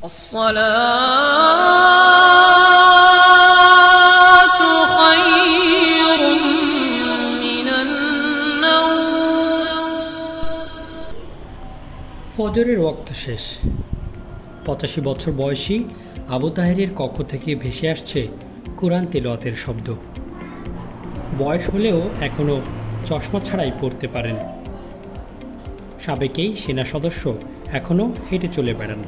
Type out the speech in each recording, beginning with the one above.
الصلاة خير من النوم ফজরের ওয়াক্ত শেষ পঁচাশি বছর বয়সী আবু তাহেরের কক্ষ থেকে ভেসে আসছে কোরআন তেলাওয়াতের শব্দ বয়স হলেও এখনও চশমা ছাড়াই পড়তে পারেন সাবেকেই সেনা সদস্য এখনও হেঁটে চলে বেড়ান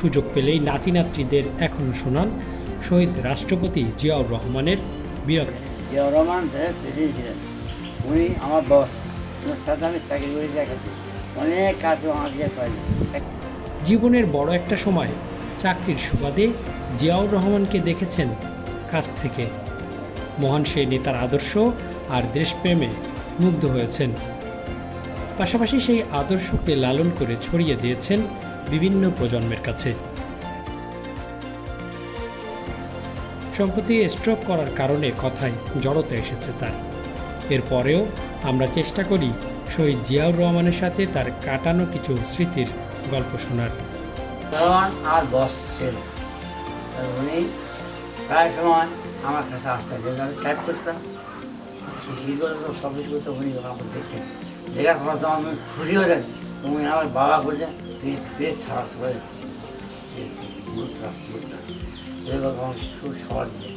সুযোগ পেলেই নাতি নাতৃদের এখনও শোনান শহীদ রাষ্ট্রপতি জিয়াউর রহমানের বীরত জিয়াউর রহমান প্রেসিডেন্ট ছিলেন উনি আমার বস ওনার সাথে আমি চাকরি করে দেখাচ্ছি। অনেক কাজ দিয়ে জীবনের বড় একটা সময় চাকরির সুবাদে জিয়াউর রহমানকে দেখেছেন কাছ থেকে। মহান সেই নেতার আদর্শ আর দেশপ্রেমে মুগ্ধ হয়েছেন। পাশাপাশি সেই আদর্শকে লালন করে ছড়িয়ে দিয়েছেন বিভিন্ন প্রজন্মের কাছে। সম্প্রতি স্ট্রোক করার কারণে কথায় জড়তা এসেছে তার। এরপরেও আমরা চেষ্টা করি শহীদ জিয়াউর রহমানের সাথে তার কাটানো কিছু স্মৃতির গল্প শোনার। আর বস ছিল উনি প্রায় সময় আমার কাছে আসতেন। যেন আমি করতাম। সব কিছু উনি আমাকে দেখতেন। দেখার পর তো আমি খুশি হয়ে যাই উনি আমার বাবা বলছে বেশ বেশ খারাপ করে এরকম খুব সবার দিয়ে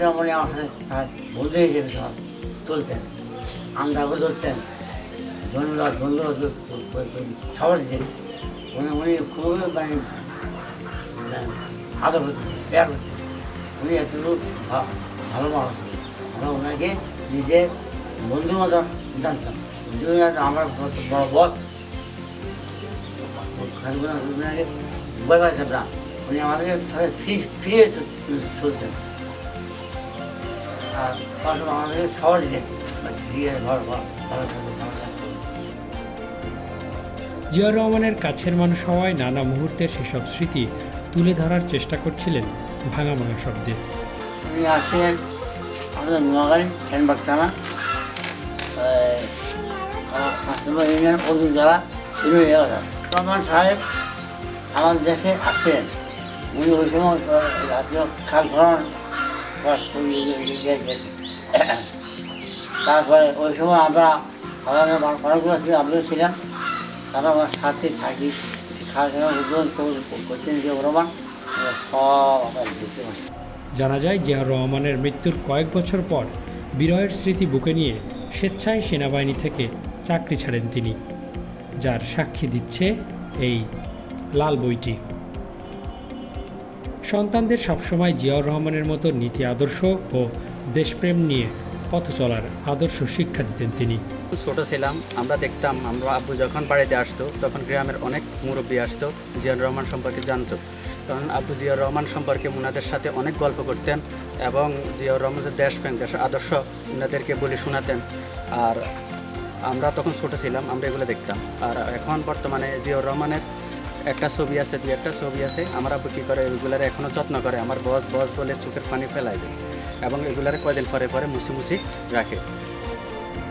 সময় উনি আমার সাথে তার বন্ধু হিসেবে সব তুলতেন আন্দাকে ধরতেন, ধন্যবাদ ধন্যবাদ সবার দিয়ে উনি উনি খুবই মানে আদর হতেন প্যার হতেন উনি এতটুকু ভালো মানুষ। আমরা ওনাকে নিজের বন্ধুর মতো জানতাম। আমার বড় বড় বস। ওনাকে ভয় উনি আমাদেরকে সবাই ফ্রি ফিরিয়ে চলতেন আর পাশে আমাদেরকে সবার দিতেন দিয়ে ঘর ঘর ভালো থাকবে জিয়াউর রহমানের কাছের মানুষ হওয়ায় নানা মুহূর্তের সেসব স্মৃতি তুলে ধরার চেষ্টা করছিলেন ভাঙা ভাঙা শব্দে আসছেন আমাদের নোয়াখালী সেনবাগ থানা হাসনাবাদ ইউনিয়ন অর্জুন জেলা সিলুই এলাকা রহমান সাহেব আমাদের দেশে আসছেন উনি ওই সময় খাল ইয়ে- তারপরে ওই সময় আমরা আমাদের অনেকগুলো ছিল আমরা ছিলাম তারা আমার সাথে থাকি খাল খনন উদ্বোধন রহমান আমরা জানা যায় জিয়াউর রহমানের মৃত্যুর কয়েক বছর পর বিরয়ের স্মৃতি বুকে নিয়ে স্বেচ্ছায় সেনাবাহিনী থেকে চাকরি ছাড়েন তিনি, যার সাক্ষী দিচ্ছে এই লাল বইটি। সন্তানদের সবসময় জিয়াউর রহমানের মতো নীতি আদর্শ ও দেশপ্রেম নিয়ে পথ চলার আদর্শ শিক্ষা দিতেন তিনি। ছোট ছিলাম, আমরা দেখতাম, আমরা আব্বু যখন বাড়িতে আসতো, তখন গ্রামের অনেক মুরব্বী আসতো জিয়াউর রহমান সম্পর্কে জানতো। তখন আব্বু জিয়াউর রহমান সম্পর্কে ওনাদের সাথে অনেক গল্প করতেন এবং জিয়াউর রহমান যে দেশপ্রেম, দেশের আদর্শ ওনাদেরকে বলে শোনাতেন। আর আমরা তখন ছোটো ছিলাম আমরা এগুলো দেখতাম। আর এখন বর্তমানে জিয়াউর রহমানের একটা ছবি আছে দুই একটা ছবি আছে আমরা কী করে এগুলার এখনও যত্ন করে আমার বস বস বলে চোখের পানি ফেলাই দেয় এবং এগুলার কয়দিন পরে পরে মুছি মুছি রাখে।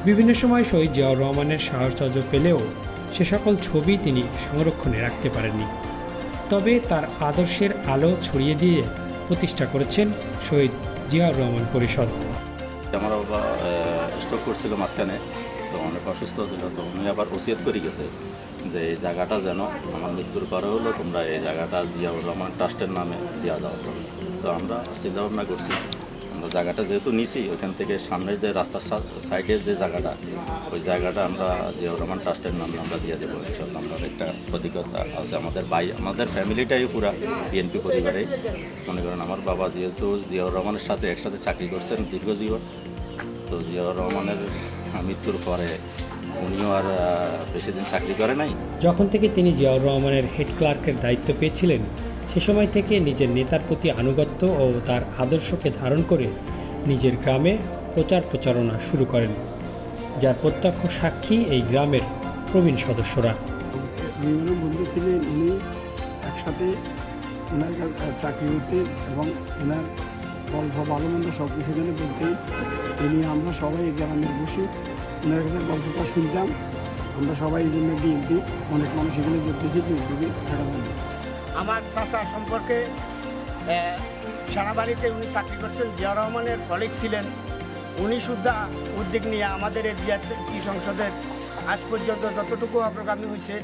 বিভিন্ন সময় শহীদ জিয়াউর রহমানের সাহচর্য পেলেও সে সকল ছবি তিনি সংরক্ষণে রাখতে পারেননি। তবে তার আদর্শের আলো ছড়িয়ে দিয়ে প্রতিষ্ঠা করেছেন শহীদ জিয়াউর রহমান পরিষদ। আমার বাবা স্ট্রোক করছিল মাঝখানে। অনেক অসুস্থ ছিল, তো উনি আবার ওসিয়ত করে গেছে যে এই জায়গাটা যেন আমার মৃত্যুর পরে হলো, তোমরা এই জায়গাটা জিয়াউর রহমান ট্রাস্টের নামে দেওয়া দাও। তো তো আমরা চিন্তা ভাবনা করছি, আমরা জায়গাটা যেহেতু নিছি, ওইখান থেকে সামনের যে রাস্তার সাইডের যে জায়গাটা, ওই জায়গাটা আমরা জিয়াউর রহমান ট্রাস্টের নামে আমরা দিয়ে দেবো ইনশাল্লাহ আমরা একটা অভিজ্ঞতা আছে, আমাদের বাই আমাদের ফ্যামিলিটাই পুরা বিএনপি পরিবারে। মনে করেন আমার বাবা যেহেতু জিয়াউর রহমানের সাথে একসাথে চাকরি করছেন দীর্ঘজীবন তো জিয়াউর রহমানের মৃত্যুর পরে উনিও আর বেশি দিন চাকরি করে নাই। যখন থেকে তিনি জিয়াউর রহমানের হেড ক্লার্কের দায়িত্ব পেয়েছিলেন সে সময় থেকে নিজের নেতার প্রতি আনুগত্য ও তার আদর্শকে ধারণ করে নিজের গ্রামে প্রচার প্রচারণা শুরু করেন যার প্রত্যক্ষ সাক্ষী এই গ্রামের প্রবীণ সদস্যরা। দুইজনের বন্ধু ছিলেন উনি একসাথে ওনার চাকরি করতেন এবং ওনার গল্প ভালো মন্দ সব কিছু এখানে বলতেন তিনি আমরা সবাই গ্রামে বসে ওনার কাছে গল্পটা শুনতাম। আমরা সবাই এই জন্য বিএনপি অনেক মানুষ এখানে যোগ দিয়েছি বিএনপিকে আমার চাচা সম্পর্কে সেনাবাহিনীতে উনি চাকরি করছেন। জিয়া রহমানের কলিগ ছিলেন। উনি সুদ্ধা উদ্যোগ নিয়ে আমাদের এই জিয়াসি সংসদের আজ পর্যন্ত যতটুকু অগ্রগামী হয়েছে,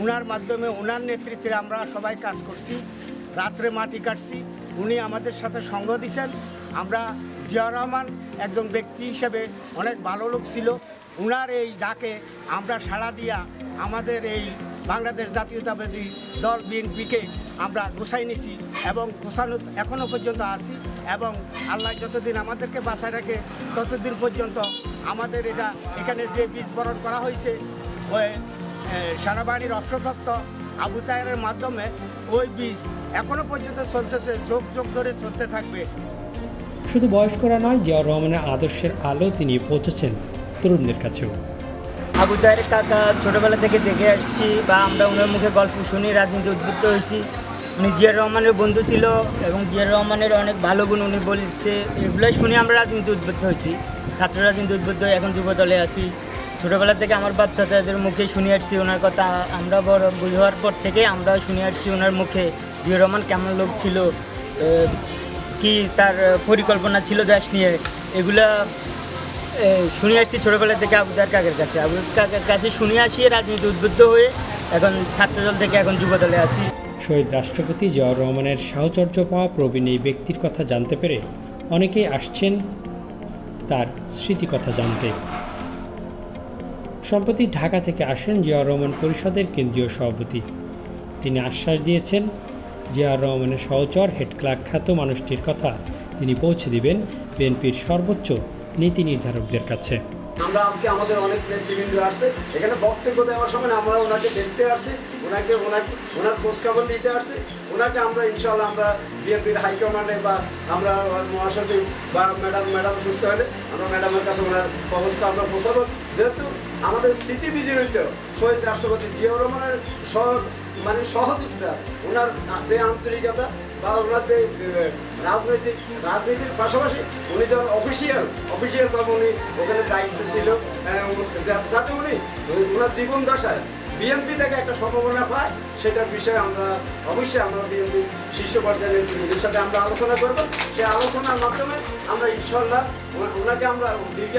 উনার মাধ্যমে, উনার নেতৃত্বে আমরা সবাই কাজ করছি। রাত্রে মাটি কাটছি। উনি আমাদের সাথে সঙ্গ দিছেন আমরা জিয়া রহমান একজন ব্যক্তি হিসেবে অনেক ভালো লোক ছিল। উনার এই ডাকে আমরা সাড়া দিয়া আমাদের এই বাংলাদেশ জাতীয়তাবাদী দল বিএনপিকে আমরা গোছাই নিছি এবং গোছানো এখনও পর্যন্ত আসি এবং আল্লাহ যতদিন আমাদেরকে বাঁচায় রাখে, ততদিন পর্যন্ত আমাদের এটা এখানে যে বীজ বরণ করা হয়েছে সেনাবাহিনীর অস্ত্রপ্রাপ্ত আবু তায়ের মাধ্যমে ওই বীজ এখনও পর্যন্ত চলতেছে যোগ যোগ ধরে চলতে থাকবে। শুধু বয়স্করা নয় জিয়াউর রহমানের আদর্শের আলো তিনি পৌঁছেছেন তরুণদের কাছেও। আবু তাহের কাকা ছোটোবেলা থেকে দেখে আসছি বা আমরা ওনার মুখে গল্প শুনি রাজনীতি উদ্বুদ্ধ হয়েছি। উনি জিয়ার রহমানের বন্ধু ছিল এবং জিয়ার রহমানের অনেক ভালো গুণ উনি বলছে এগুলোই শুনে আমরা রাজনীতি উদ্বুদ্ধ হয়েছি। ছাত্র রাজনীতি উদ্বুদ্ধ হয়ে এখন যুব দলে আছি। ছোটোবেলা থেকে আমার বাচ্চাদের মুখে শুনে আসছি ওনার কথা। আমরা বড় বুঝ হওয়ার পর থেকে আমরা শুনে আসছি ওনার মুখে জিয়ার রহমান কেমন লোক ছিল কি তার পরিকল্পনা ছিল দেশ নিয়ে। এগুলা শুনে আসছি ছোটোবেলা থেকে আবুদার কাকের কাছে। আবুদার কাকের কাছে শুনে আসি, রাজনীতি উদ্বুদ্ধ হয়ে এখন ছাত্রদল থেকে এখন যুবদলে আছি। শহীদ রাষ্ট্রপতি জিয়াউর রহমানের সাহচর্য পাওয়া প্রবীণ এই ব্যক্তির কথা জানতে পেরে অনেকেই আসছেন তার স্মৃতিকথা জানতে। সম্প্রতি ঢাকা থেকে আসেন জিয়াউর রহমান পরিষদের কেন্দ্রীয় সভাপতি। তিনি আশ্বাস দিয়েছেন, জিয়াউর রহমানের সহচর হেড ক্লার্ক খ্যাত মানুষটির কথা তিনি পৌঁছে দিবেন বিএনপির সর্বোচ্চ নীতি নির্ধারকদের কাছে। আমরা আজকে আমাদের অনেক নেতৃবৃন্দ আসছে, এখানে বক্তব্য দেওয়ার সময় আমরা ওনাকে দেখতে আসছি, ওনাকে ওনাকে ওনার খোঁজখবর নিতে আসছি, ওনাকে আমরা ইনশাল্লাহ আমরা বিএনপির হাইকমান্ডে বা আমরা মহাসচিব বা ম্যাডাম ম্যাডাম সুস্থ হলে আমরা ম্যাডামের কাছে ওনার অবস্থা আমরা পৌঁছাবো। যেহেতু আমাদের স্মৃতি বিজড়িত শহীদ রাষ্ট্রপতি জিয়াউর রহমানের সহ মানে সহযোগিতা, ওনার যে আন্তরিকতা বা ওনার যে রাজনৈতিক, রাজনীতির পাশাপাশি উনি যখন অফিসিয়াল অফিসিয়াল তখন উনি ওখানে দায়িত্ব ছিল যাতে উনি ওনার জীবন দশায় বিএনপি থেকে একটা সম্ভাবনা পায় সেটার বিষয়ে আমরা অবশ্যই আমরা বিএনপি শীর্ষ পর্যায়ের নেতৃবৃন্দের সাথে আমরা আলোচনা করব। সেই আলোচনার মাধ্যমে আমরা ইনশাল্লাহ ওনাকে আমরা দীর্ঘ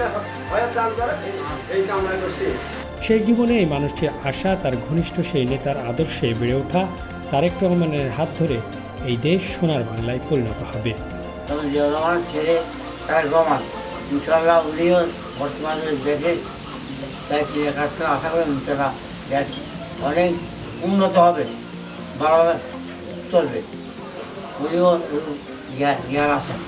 হয়াত দান করে এই- এই কামনা করছি। শেষ জীবনে এই মানুষটির আশা তার ঘনিষ্ঠ সেই নেতার আদর্শে বেড়ে ওঠা তারেক রহমানের হাত ধরে এই দেশ সোনার বাংলায় পরিণত হবে। ছেড়ে তার ইনশাল্লাহ উনিও বর্তমানে দেখে তাই কাছ আশা করেন তারা দেশ অনেক উন্নত হবে ভালোভাবে চলবে। উনিও জ্ঞান আছেন